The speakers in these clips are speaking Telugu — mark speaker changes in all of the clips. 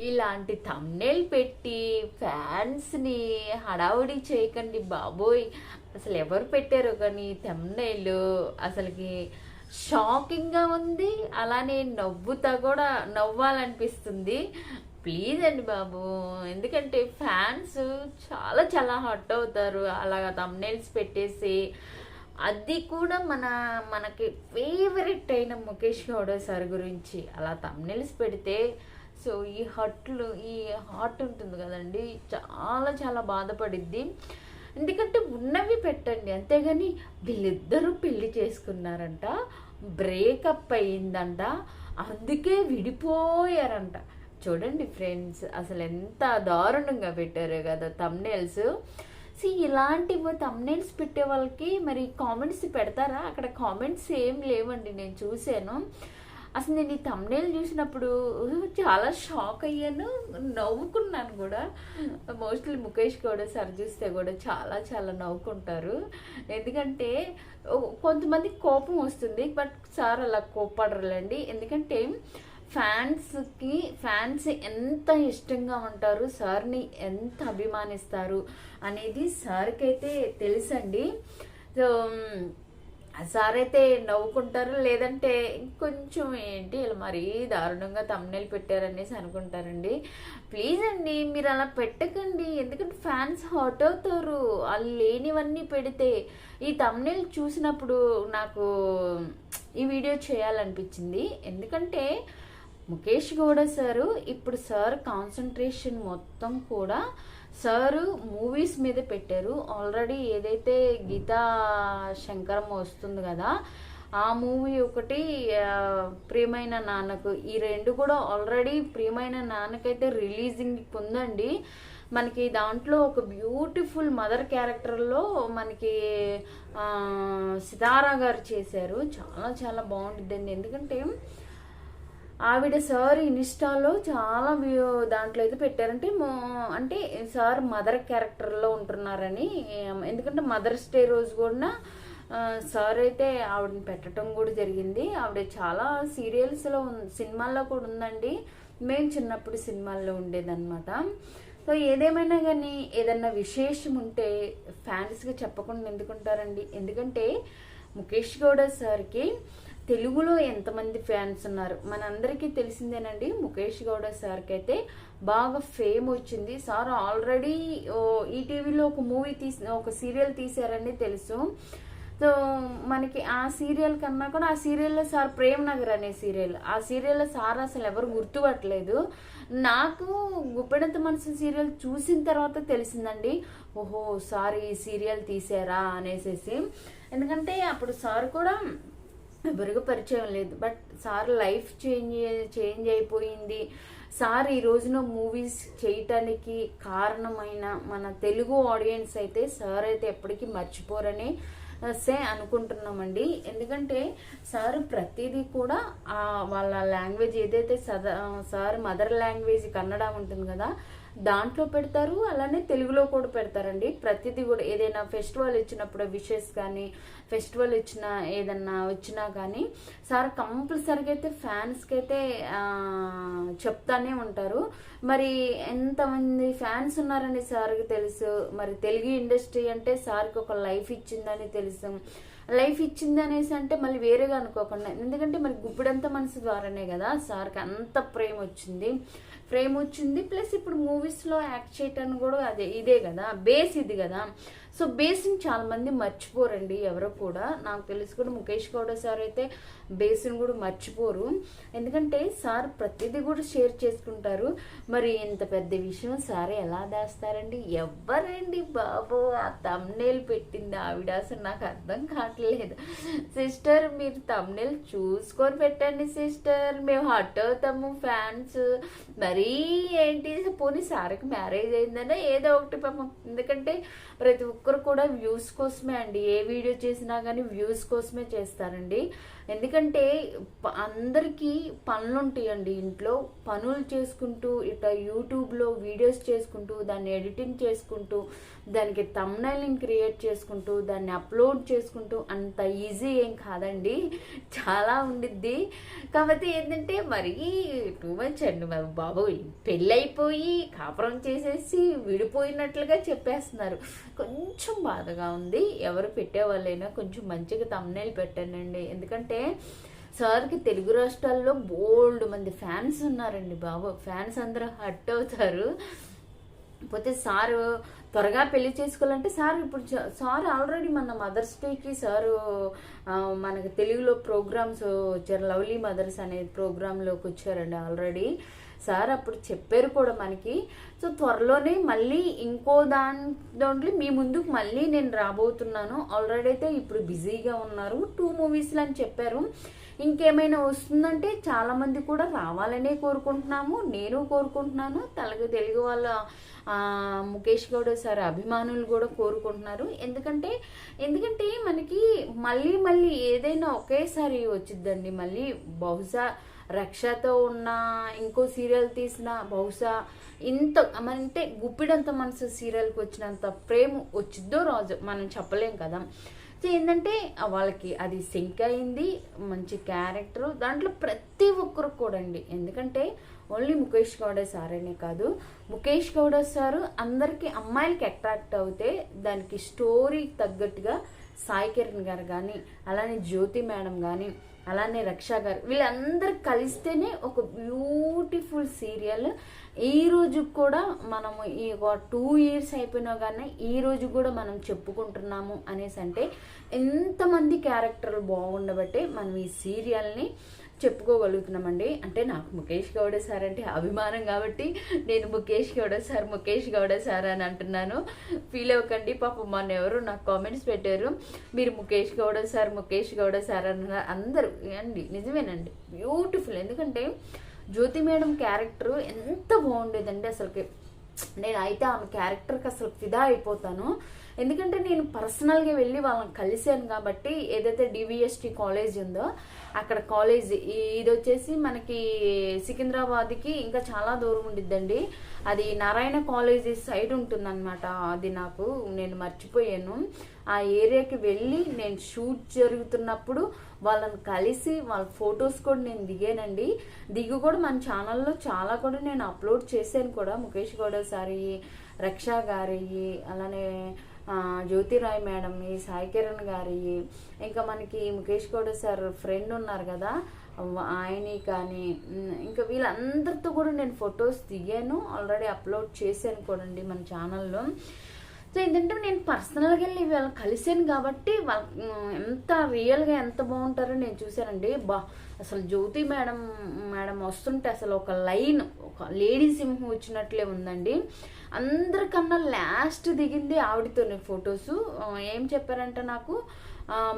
Speaker 1: ఇలాంటి తమ్నేల్ పెట్టి ఫ్యాన్స్ని హడావుడి చేయకండి బాబోయ్. అసలు ఎవరు పెట్టారో కానీ తమ్నేల్ అసలుకి షాకింగ్గా ఉంది. అలానే నవ్వుతా కూడా నవ్వాలనిపిస్తుంది. ప్లీజ్ అండి బాబు ఎందుకంటే ఫ్యాన్స్ చాలా చాలా హట్ అవుతారు. అలాగా తమ్నేల్స్ పెట్టేసి అది కూడా మన మనకి ఫేవరెట్ అయిన ముఖేష్ గౌడ సార్ గురించి. అలా తమ్నేల్స్ పెడితే సో ఈ హట్లు ఈ హార్ట్ ఉంటుంది కదండి చాలా చాలా బాధపడిద్ది. ఎందుకంటే ఉన్నవి పెట్టండి. అంతేగాని వీళ్ళిద్దరూ పెళ్ళి చేసుకున్నారంట బ్రేకప్ అయ్యిందంట అందుకే విడిపోయారంట. చూడండి ఫ్రెండ్స్ అసలు ఎంత దారుణంగా పెట్టారు కదా తమ్నేల్స్ సి ఇలాంటివి తమ్నేల్స్ పెట్టే వాళ్ళకి మరి కామెంట్స్ పెడతారా? అక్కడ కామెంట్స్ ఏం లేవండి నేను చూశాను. అసలు నేను ఈ తమ్నేల్ చూసినప్పుడు చాలా షాక్ అయ్యాను. నవ్వుకున్నాను కూడా. మోస్ట్లీ ముఖేష్ కూడా సార్ చూస్తే కూడా చాలా చాలా నవ్వుకుంటారు. ఎందుకంటే కొంతమంది కోపం వస్తుంది బట్ సార్ అలా కోపడరులేండి ఎందుకంటే ఫ్యాన్స్కి ఫ్యాన్స్ ఎంత ఇష్టంగా ఉంటారు సార్ని ఎంత అభిమానిస్తారు అనేది సార్కి అయితే తెలుసండి. సో సార్ అయితే నవ్వుకుంటారు లేదంటే ఇంకొంచెం ఏంటి ఇలా మరీ దారుణంగా తమ్నెల్ పెట్టారనేసి అనుకుంటారండి. ప్లీజ్ అండి మీరు అలా పెట్టకండి ఎందుకంటే ఫ్యాన్స్ హాట్ అవుతారు. వాళ్ళు లేనివన్నీ పెడితే ఈ తమ్నెల్ చూసినప్పుడు నాకు ఈ వీడియో చేయాలనిపించింది. ఎందుకంటే ముఖేష్ గౌడ సారు ఇప్పుడు సార్ కాన్సన్ట్రేషన్ మొత్తం కూడా సారు మూవీస్ మీద పెట్టారు. ఆల్రెడీ ఏదైతే గీతా శంకరం వస్తుంది కదా ఆ మూవీ ఒకటి ప్రియమైన నాన్నకు. ఈ రెండు కూడా ఆల్రెడీ ప్రియమైన నాన్నకైతే రిలీజింగ్ ఉందండి. మనకి దాంట్లో ఒక బ్యూటిఫుల్ మదర్ క్యారెక్టర్లో మనకి సితారా గారు చేశారు. చాలా చాలా బాగుంటుందండి ఎందుకంటే ఆవిడ సార్ ఇన్స్టాలో చాలా వ్యూ దాంట్లో అయితే పెట్టారంటే అంటే సార్ మదర్ క్యారెక్టర్లో ఉంటున్నారని ఎందుకంటే మదర్స్ డే రోజు కూడా సార్ అయితే ఆవిడని పెట్టడం కూడా జరిగింది. ఆవిడ చాలా సీరియల్స్లో సినిమాల్లో కూడా ఉందండి. మేము చిన్నప్పుడు సినిమాల్లో ఉండేదన్నమాట. సో ఏదేమైనా కానీ ఏదన్నా విశేషం ఉంటే ఫ్యాన్స్కి చెప్పకుండా ఎందుకుంటారండి? ఎందుకంటే ముఖేష్ గౌడ సార్కి తెలుగులో ఎంతమంది ఫ్యాన్స్ ఉన్నారు? మనందరికీ తెలిసిందేనండి ముఖేష్ గౌడ సార్కి అయితే బాగా ఫేమ్ వచ్చింది. సార్ ఆల్రెడీ ఈటీవీలో ఒక మూవీ తీసి ఒక సీరియల్ తీశారని తెలుసు. సో మనకి ఆ సీరియల్ కన్నా కూడా ఆ సీరియల్లో సార్ ప్రేమ్ నగర్ అనే సీరియల్. ఆ సీరియల్లో సార్ అసలు ఎవరు గుర్తుపట్టలేదు. నాకు గుప్పెడంత మనసు సీరియల్ చూసిన తర్వాత తెలిసిందండి ఓహో సార్ ఈ సీరియల్ తీసారా అనేసేసి. ఎందుకంటే అప్పుడు సార్ కూడా ఎవరికి పరిచయం లేదు. But sir life change change అయిపోయింది. సార్ ఈ రోజున మూవీస్ చేయటానికి కారణమైన మన తెలుగు ఆడియన్స్ అయితే సార్ అయితే ఎప్పటికీ మర్చిపోరని సే అనుకుంటున్నామండి. ఎందుకంటే సార్ ప్రతిదీ కూడా ఆ వాళ్ళ లాంగ్వేజ్ ఏదైతే సదా సార్ మదర్ లాంగ్వేజ్ కన్నడ ఉంటుంది కదా దాంట్లో పెడతారు అలానే తెలుగులో కూడా పెడతారండి. ప్రతిదీ కూడా ఏదైనా ఫెస్టివల్ ఇచ్చినప్పుడు విషెస్ కానీ ఫెస్టివల్ ఇచ్చిన ఏదన్నా వచ్చినా కానీ సార్ కంపల్సరీగా అయితే ఫ్యాన్స్కి అయితే చెప్తానే ఉంటారు. మరి ఎంతమంది ఫ్యాన్స్ ఉన్నారని సార్కి తెలుసు? మరి తెలుగు ఇండస్ట్రీ అంటే సార్కి ఒక లైఫ్ ఇచ్చిందని తెలుసు. లైఫ్ ఇచ్చింది అనేసి అంటే మళ్ళీ వేరేగా అనుకోకుండా ఎందుకంటే మరి గుప్పిడంత మనసు ద్వారానే కదా సార్కి అంత ప్రేమ వచ్చింది. ఫ్రేమ్ వచ్చింది ప్లస్ ఇప్పుడు మూవీస్లో యాక్ట్ చేయటానికి కూడా అదే ఇదే కదా. బేస్ ఇది కదా. సో బేసిన్ చాలా మంది మర్చిపోరండి ఎవరో కూడా. నాకు తెలిసి కూడా ముఖేష్ గౌడ సార్ అయితే బేసిన్ కూడా మర్చిపోరు. ఎందుకంటే సార్ ప్రతిదీ కూడా షేర్ చేసుకుంటారు. మరి ఇంత పెద్ద విషయం సార్ ఎలా దాస్తారండి? ఎవరండి బాబు ఆ తమ్నేల్ పెట్టింది ఆవిడ. అసలు నాకు అర్థం కావట్లేదు. సిస్టర్ మీరు తమ్నేల్ చూసుకొని పెట్టండి సిస్టర్. మేము హట్ అవుతాము ఫ్యాన్స్. మరీ ఏంటి పోనీ సార్కి మ్యారేజ్ అయిందనే ఏదో ఒకటి పాపం. ఎందుకంటే ప్రతి ఒక్క ఒక్కరు కూడా వ్యూస్ కోసమే అండి. ఏ వీడియో చేసినా కానీ వ్యూస్ కోసమే చేస్తారండి. ఎందుకంటే అందరికీ పనులు ఉంటాయండి ఇంట్లో పనులు చేసుకుంటూ ఇట్లా యూట్యూబ్లో వీడియోస్ చేసుకుంటూ దాన్ని ఎడిటింగ్ చేసుకుంటూ దానికి తమ్నైలింగ్ క్రియేట్ చేసుకుంటూ దాన్ని అప్లోడ్ చేసుకుంటూ అంత ఈజీ ఏం కాదండి. చాలా ఉండిద్ది. కాకపోతే ఏంటంటే మరీ టూ మచ్ అండి. మరి బాబు పెళ్ళైపోయి కాపురం చేసేసి విడిపోయినట్లుగా చెప్పేస్తున్నారు. కొంచెం బాధగా ఉంది. ఎవరు పెట్టేవాళ్ళైనా కొంచెం మంచిగా తమ్నైల్ పెట్టానండి ఎందుకంటే సార్కి తెలుగు రాష్ట్రాల్లో బోల్డ్ మంది ఫ్యాన్స్ ఉన్నారండి బాబు. ఫ్యాన్స్ అందరూ హట్ అవుతారు. పోతే సారు త్వరగా పెళ్ళి చేసుకోవాలంటే సార్ ఇప్పుడు సార్ ఆల్రెడీ మన మదర్స్ డేకి సారు మనకు మనకి తెలుగులో ప్రోగ్రామ్స్ వచ్చారు. లవ్లీ మదర్స్ అనే ప్రోగ్రాంలోకి వచ్చారండి ఆల్రెడీ. సార్ అప్పుడు చెప్పారు కూడా మనకి. సో త్వరలోనే మళ్ళీ ఇంకో దాని దాంట్లో మీ ముందుకు మళ్ళీ నేను రాబోతున్నాను. ఆల్రెడీ అయితే ఇప్పుడు బిజీగా ఉన్నారు. టూ మూవీస్లు అని చెప్పారు. ఇంకేమైనా వస్తుందంటే చాలామంది కూడా రావాలనే కోరుకుంటున్నాము. నేను కోరుకుంటున్నాను. తెలుగు తెలుగు వాళ్ళ ముఖేష్ గౌడ్ సార్ అభిమానులు కూడా కోరుకుంటున్నారు. ఎందుకంటే ఎందుకంటే మనకి మళ్ళీ మళ్ళీ ఏదైనా ఒకేసారి వచ్చిద్దండి. మళ్ళీ బహుశా రక్షతో ఉన్న ఇంకో సీరియల్ తీసిన బహుశా ఇంత మన అంటే గుప్పిడంత మనసు సీరియల్కి వచ్చినంత ప్రేమ వచ్చిద్దో రాజు మనం చెప్పలేం కదా. సో ఏంటంటే వాళ్ళకి అది సింక్ అయింది మంచి క్యారెక్టర్ దాంట్లో ప్రతి ఒక్కరు కూడా అండి. ఎందుకంటే ఓన్లీ ముఖేష్ గౌడ సార్ అనే కాదు. ముఖేష్ గౌడ సారు అందరికీ అమ్మాయిలకి అట్రాక్ట్ అవుతే దానికి స్టోరీ తగ్గట్టుగా సాయి కిరణ్ గారు కానీ అలానే జ్యోతి మేడం కానీ అలానే రక్ష గారు. వీళ్ళందరూ కలిస్తేనే ఒక బ్యూటిఫుల్ సీరియల్. ఈ రోజు కూడా మనము ఈ ఒక టూ ఇయర్స్ అయిపోయినా కానీ ఈ రోజు కూడా మనం చెప్పుకుంటున్నాము అనేసి అంటే ఎంతమంది క్యారెక్టర్లు బాగుండబట్టే మనం ఈ సీరియల్ని చెప్పుకోగలుగుతున్నామండి. అంటే నాకు ముఖేష్ గౌడ సార్ అంటే అభిమానం కాబట్టి నేను ముఖేష్ గౌడ సార్ ముఖేష్ గౌడ సార్ అని అంటున్నాను. ఫీల్ అవ్వకండి పాపం మొన్న ఎవరు నాకు కామెంట్స్ పెట్టారు. మీరు ముఖేష్ గౌడ సార్ ముఖేష్ గౌడ సార్ అన్న అందరూ అండి నిజమేనండి. బ్యూటిఫుల్ ఎందుకంటే జ్యోతి మేడం క్యారెక్టర్ ఎంత బాగుండేదండి అసలుకి. నేను అయితే ఆమె క్యారెక్టర్కి అసలు ఫిదా అయిపోతాను. ఎందుకంటే నేను పర్సనల్గా వెళ్ళి వాళ్ళని కలిశాను కాబట్టి ఏదైతే డివిఎస్టి కాలేజ్ ఉందో అక్కడ కాలేజ్ ఇది వచ్చేసి మనకి సికింద్రాబాద్కి ఇంకా చాలా దూరం ఉండిద్దండి. అది నారాయణ కాలేజ్ సైడ్ ఉంటుందన్నమాట. అది నాకు నేను మర్చిపోయాను. ఆ ఏరియాకి వెళ్ళి నేను షూట్ జరుగుతున్నప్పుడు వాళ్ళని కలిసి వాళ్ళ ఫొటోస్ కూడా నేను దిగానండి. దిగు కూడా మన ఛానల్లో చాలా కూడా నేను అప్లోడ్ చేశాను కూడా. ముఖేష్ గౌడ సారి రక్షా గారి అలానే జ్యోతిరాయ్ మేడం సాయి కిరణ్ గారి ఇంకా మనకి ముఖేష్ గౌడ సార్ ఫ్రెండ్ ఉన్నారు కదా ఆయన కానీ ఇంకా వీళ్ళందరితో కూడా నేను ఫొటోస్ దిగాను ఆల్రెడీ అప్లోడ్ చేశాను కూడా అండి మన ఛానల్లో సో ఏంటంటే నేను పర్సనల్గా వెళ్ళి వాళ్ళని కలిసాను కాబట్టి వాళ్ళ ఎంత రియల్గా ఎంత బాగుంటారో నేను చూశానండి. బా అసలు జ్యోతి మేడం మేడం వస్తుంటే అసలు ఒక లైన్ ఒక లేడీ సింహం వచ్చినట్లే ఉందండి. అందరికన్నా లాస్ట్ దిగింది ఆవిడతోనే ఫొటోస్. ఏం చెప్పారంటే నాకు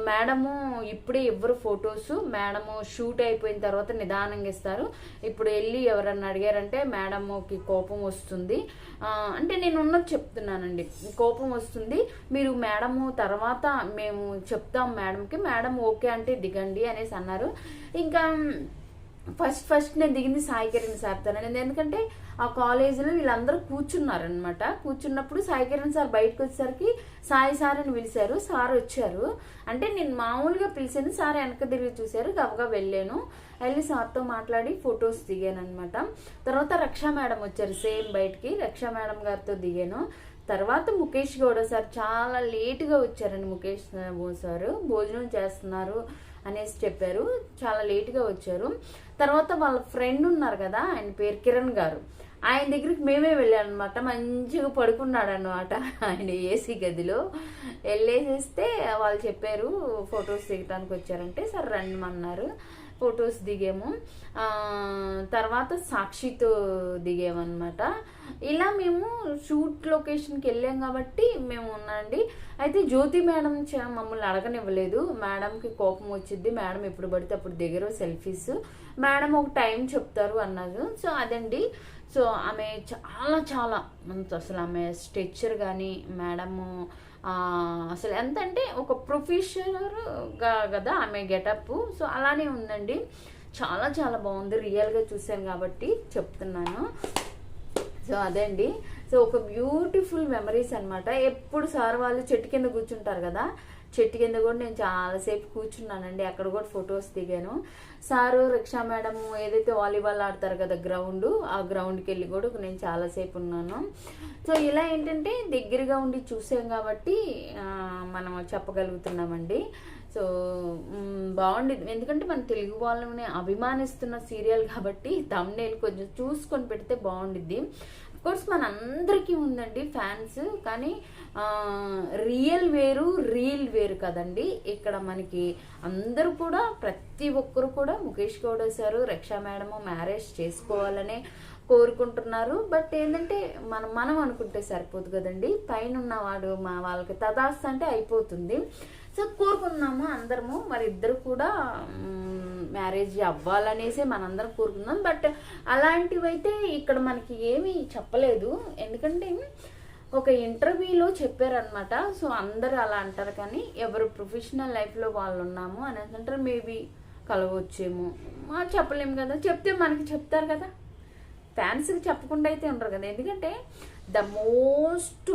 Speaker 1: మేడము ఇప్పుడే ఇవ్వరు ఫొటోస్. మేడము షూట్ అయిపోయిన తర్వాత నిదానంగా ఇస్తారు. ఇప్పుడు వెళ్ళి ఎవరన్నా అడిగారంటే మేడముకి కోపం వస్తుంది. అంటే నేను ఉన్నది చెప్తున్నానండి. కోపం వస్తుంది. మీరు మేడము తర్వాత మేము చెప్తాం మేడంకి. మేడం ఓకే అంటే దిగండి అనేసి అన్నారు. ఇంకా ఫస్ట్ ఫస్ట్ నేను దిగింది సాయి కిరణ్ సార్ ఎందుకంటే ఆ కాలేజీలో వీళ్ళందరూ కూర్చున్నారనమాట కూర్చున్నప్పుడు సాయి కిరణ్ సార్ బయటకు వచ్చేసరికి సాయి సార్ అని పిలిచారు సార్ వచ్చారు. అంటే నేను మామూలుగా పిలిచాను సార్ వెనక తిరిగి చూశారు గబగా వెళ్ళాను. వెళ్ళి సార్తో మాట్లాడి ఫొటోస్ దిగాను అనమాట తర్వాత రక్షా మేడం వచ్చారు సేమ్ బయటికి. రక్షా మేడం గారితో దిగాను. తర్వాత ముఖేష్ గౌడ సార్ చాలా లేటుగా వచ్చారండి ముఖేష్ సార్. భోజనం చేస్తున్నారు అనేసి చెప్పారు. చాలా లేటుగా వచ్చారు. తర్వాత వాళ్ళ ఫ్రెండ్ ఉన్నారు కదా ఆయన పేరు కిరణ్ గారు. ఆయన దగ్గరికి మేమే వెళ్ళాం అనమాట మంచిగా పడుకున్నాడు అనమాట ఆయన ఏసీ గదిలో. వెళ్ళేసేస్తే వాళ్ళు చెప్పారు ఫొటోస్ దిగటానికి వచ్చారంటే సరే రండిమన్నారు ఫొటోస్ దిగాము. తర్వాత సాక్షితో దిగామన్నమాట. ఇలా మేము షూట్ లొకేషన్కి వెళ్ళాం కాబట్టి మేము ఉన్నాండి అయితే జ్యోతి మేడం మమ్మల్ని అడగనివ్వలేదు. మేడంకి కోపం వచ్చింది మేడం ఎప్పుడు పడితే అప్పుడు దిగరు సెల్ఫీస్. మేడం ఒక టైం చెప్తారు అన్నారు. సో అదండి. సో ఆమె చాలా చాలా అంత అసలు ఆమె స్ట్రెచ్చర్ కానీ మేడము అసలు ఎంత అంటే ఒక ప్రొఫెషనర్గా కదా ఆమె గెటప్. సో అలానే ఉందండి. చాలా చాలా బాగుంది. రియల్గా చూశాను కాబట్టి చెప్తున్నాను. సో అదే అండి. సో ఒక బ్యూటిఫుల్ మెమరీస్ అన్నమాట. ఎప్పుడు సార్ వాళ్ళు చెట్టు కింద కూర్చుంటారు కదా చెట్టు కింద కూడా నేను చాలాసేపు కూర్చున్నానండి. అక్కడ కూడా ఫొటోస్ దిగాను. సారు రిక్షా మేడం ఏదైతే వాలీబాల్ ఆడతారు కదా గ్రౌండ్ ఆ గ్రౌండ్కి వెళ్ళి కూడా నేను చాలాసేపు ఉన్నాను. సో ఇలా ఏంటంటే దగ్గరగా ఉండి చూసాం కాబట్టి మనం చెప్పగలుగుతున్నామండి. సో మ్, బాగుండేది. ఎందుకంటే మన తెలుగు వాళ్ళని అభిమానిస్తున్న సీరియల్ కాబట్టి తమ్నేల్ కొంచెం చూసుకొని పెడితే బాగుండిద్ది. కోర్స్ మన అందరికీ ఉందండి ఫ్యాన్స్ కానీ రియల్ వేరు రీల్ వేరు కదండి. ఇక్కడ మనకి అందరూ కూడా ప్రతి ఒక్కరు కూడా Mukesh Gowda sir Raksha madam marriage చేసుకోవాలనే కోరుకుంటున్నారు. బట్ ఏంటంటే మనం మనం అనుకుంటే సరిపోదు కదండి. పైన ఉన్నవాడు మా వాళ్ళకి తదాస్ అంటే అయిపోతుంది. సో కోరుకున్నాము అందరము. మరి ఇద్దరు కూడా మ్యారేజ్ అవ్వాలనేసి మనందరం కోరుకున్నాం బట్ అలాంటివైతే ఇక్కడ మనకి ఏమీ చెప్పలేదు. ఎందుకంటే ఒక ఇంటర్వ్యూలో చెప్పారనమాట సో అందరు అలా అంటారు కానీ ఎవరు ప్రొఫెషనల్ లైఫ్లో వాళ్ళు ఉన్నాము అని అంటారు. మేబీ కలవచ్చేమో. మా చెప్పలేము కదా. చెప్తే మనకి చెప్తారు కదా. ఫ్యాన్స్కి చెప్పకుండా అయితే ఉండరు కదా. ఎందుకంటే ద మోస్ట్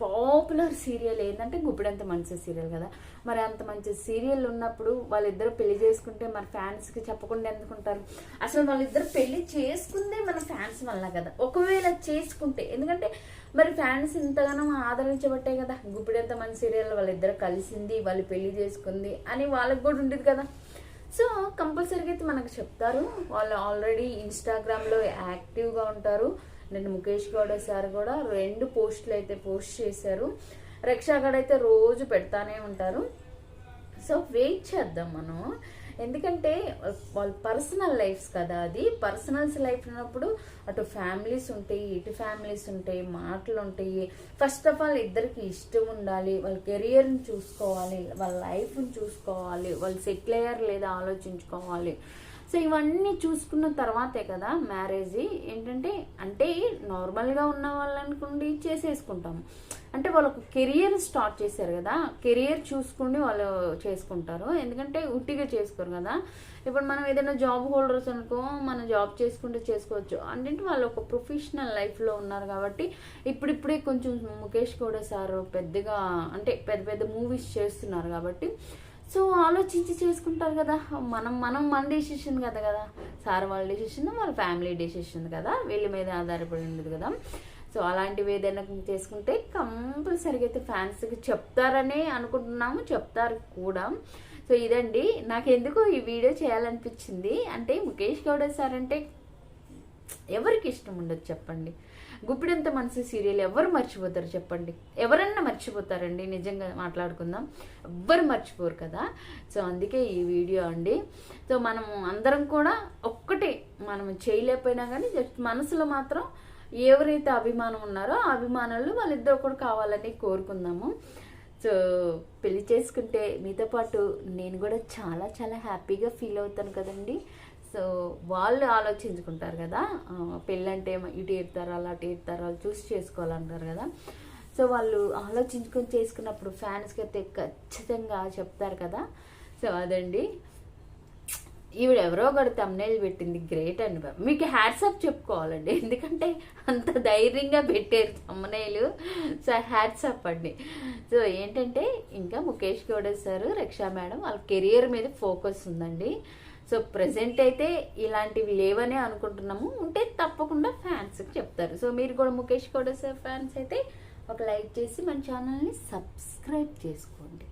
Speaker 1: పాపులర్ సీరియల్ ఏంటంటే గుప్పిడంత మంచి సీరియల్ కదా. మరి అంత మంచి సీరియల్ ఉన్నప్పుడు వాళ్ళిద్దరు పెళ్ళి చేసుకుంటే మరి ఫ్యాన్స్కి చెప్పకుండా ఎందుకుంటారు? అసలు వాళ్ళిద్దరు పెళ్ళి చేసుకుందే మన ఫ్యాన్స్ వల్ల కదా. ఒకవేళ చేసుకుంటే ఎందుకంటే మరి ఫ్యాన్స్ ఇంతగానో ఆదరించబట్టే కదా గుప్పిడంత మంచి సీరియల్ వాళ్ళిద్దరు కలిసింది వాళ్ళు పెళ్ళి చేసుకుంది అని వాళ్ళకి కూడా ఉండేది కదా. సో కంపల్సరీగా అయితే మనకు చెప్తారు. వాళ్ళు ఆల్రెడీ ఇన్స్టాగ్రామ్లో యాక్టివ్గా ఉంటారు. నేను ముఖేష్ గౌడ సార్ కూడా రెండు పోస్టులు అయితే పోస్ట్ చేశారు. రక్షాగడ్ అయితే రోజు పెడతానే ఉంటారు. సో వెయిట్ చేద్దాం మనం. ఎందుకంటే వాళ్ళ పర్సనల్ లైఫ్స్ కదా అది. పర్సనల్స్ లైఫ్ ఉన్నప్పుడు అటు ఫ్యామిలీస్ ఉంటాయి ఇటు ఫ్యామిలీస్ ఉంటాయి మాటలు ఉంటాయి. ఫస్ట్ ఆఫ్ ఆల్ ఇద్దరికి ఇష్టం ఉండాలి. వాళ్ళ కెరియర్ని చూసుకోవాలి వాళ్ళ లైఫ్ని చూసుకోవాలి వాళ్ళు సెటిల్ అయ్యారు లేదా ఆలోచించుకోవాలి. సో ఇవన్నీ చూసుకున్న తర్వాతే కదా మ్యారేజ్. ఏంటంటే అంటే నార్మల్గా ఉన్న వాళ్ళనుకుండి చేసేసుకుంటాం అంటే వాళ్ళకు కెరియర్ స్టార్ట్ చేశారు కదా కెరియర్ చూసుకుని వాళ్ళు చేసుకుంటారు. ఎందుకంటే ఉట్టిగా చేసుకోరు కదా. ఇప్పుడు మనం ఏదైనా జాబ్ హోల్డర్స్ అనుకో మనం జాబ్ చేసుకుంటే చేసుకోవచ్చు. అంటే వాళ్ళు ఒక ప్రొఫెషనల్ లైఫ్లో ఉన్నారు కాబట్టి ఇప్పుడిప్పుడే కొంచెం ముఖేష్ కూడా సార్ పెద్దగా అంటే పెద్ద పెద్ద మూవీస్ చేస్తున్నారు కాబట్టి సో ఆలోచించి చేసుకుంటారు కదా. మనం మనం మన డెసిషన్ కదా కదా. సార్ వాళ్ళ డెసిషన్ వాళ్ళ ఫ్యామిలీ డెసిషన్ కదా. వీళ్ళ మీద ఆధారపడి ఉండదు కదా. సో అలాంటివి ఏదైనా చేసుకుంటే కంపల్సరీగా అయితే ఫ్యాన్స్కి చెప్తారనే అనుకుంటున్నాము. చెప్తారు కూడా. సో ఇదండి. నాకు ఎందుకు ఈ వీడియో చేయాలనిపించింది. అంటే ముఖేష్ గౌడ సార్ అంటే ఎవరికి ఇష్టం ఉండదు చెప్పండి. గుప్పిడంత మనసు సీరియల్ ఎవరు మర్చిపోతారు చెప్పండి? ఎవరన్నా మర్చిపోతారండి? నిజంగా మాట్లాడుకుందాం. ఎవ్వరు మర్చిపోరు కదా? సో అందుకే ఈ వీడియో అండి. సో మనం అందరం కూడా ఒక్కటే మనం చేయలేకపోయినా కానీ జస్ట్ మనసులో మాత్రం ఎవరైతే అభిమానం ఉన్నారో ఆ అభిమానులు వాళ్ళిద్దరు కూడా కావాలని కోరుకుందాము. సో పెళ్ళి చేసుకుంటే మీతో పాటు నేను కూడా చాలా చాలా హ్యాపీగా ఫీల్ అవుతాను కదండి. సో వాళ్ళు ఆలోచించుకుంటారు కదా పెళ్ళంటే ఇటు ఇడతారు అలా అటు ఇడతారు వాళ్ళు చూసి చేసుకోవాలంటారు కదా. సో వాళ్ళు ఆలోచించుకొని చేసుకున్నప్పుడు ఫ్యాన్స్కి అయితే ఖచ్చితంగా చెప్తారు కదా. సో అదండి. ఈవిడ ఎవరో ఒకటి తమ్నేల్ పెట్టింది గ్రేట్ అండి మీకు హ్యాట్సప్ చెప్పుకోవాలండి. ఎందుకంటే అంత ధైర్యంగా పెట్టారు తమ్నేలు సో హ్యాట్సప్ అండి. సో ఏంటంటే ఇంకా ముఖేష్ గౌడ సార్ రక్షా మేడం వాళ్ళ కెరియర్ మీద ఫోకస్ ఉందండి. సో ప్రజెంట్ అయితే ఇలాంటివి లేవనే అనుకుంటున్నాము. ఉంటే తప్పకుండా ఫ్యాన్స్కి చెప్తారు. సో మీరు కూడా ముఖేష్ కూడా సార్ ఫ్యాన్స్ అయితే ఒక లైక్ చేసి మన ఛానల్ని సబ్స్క్రైబ్ చేసుకోండి.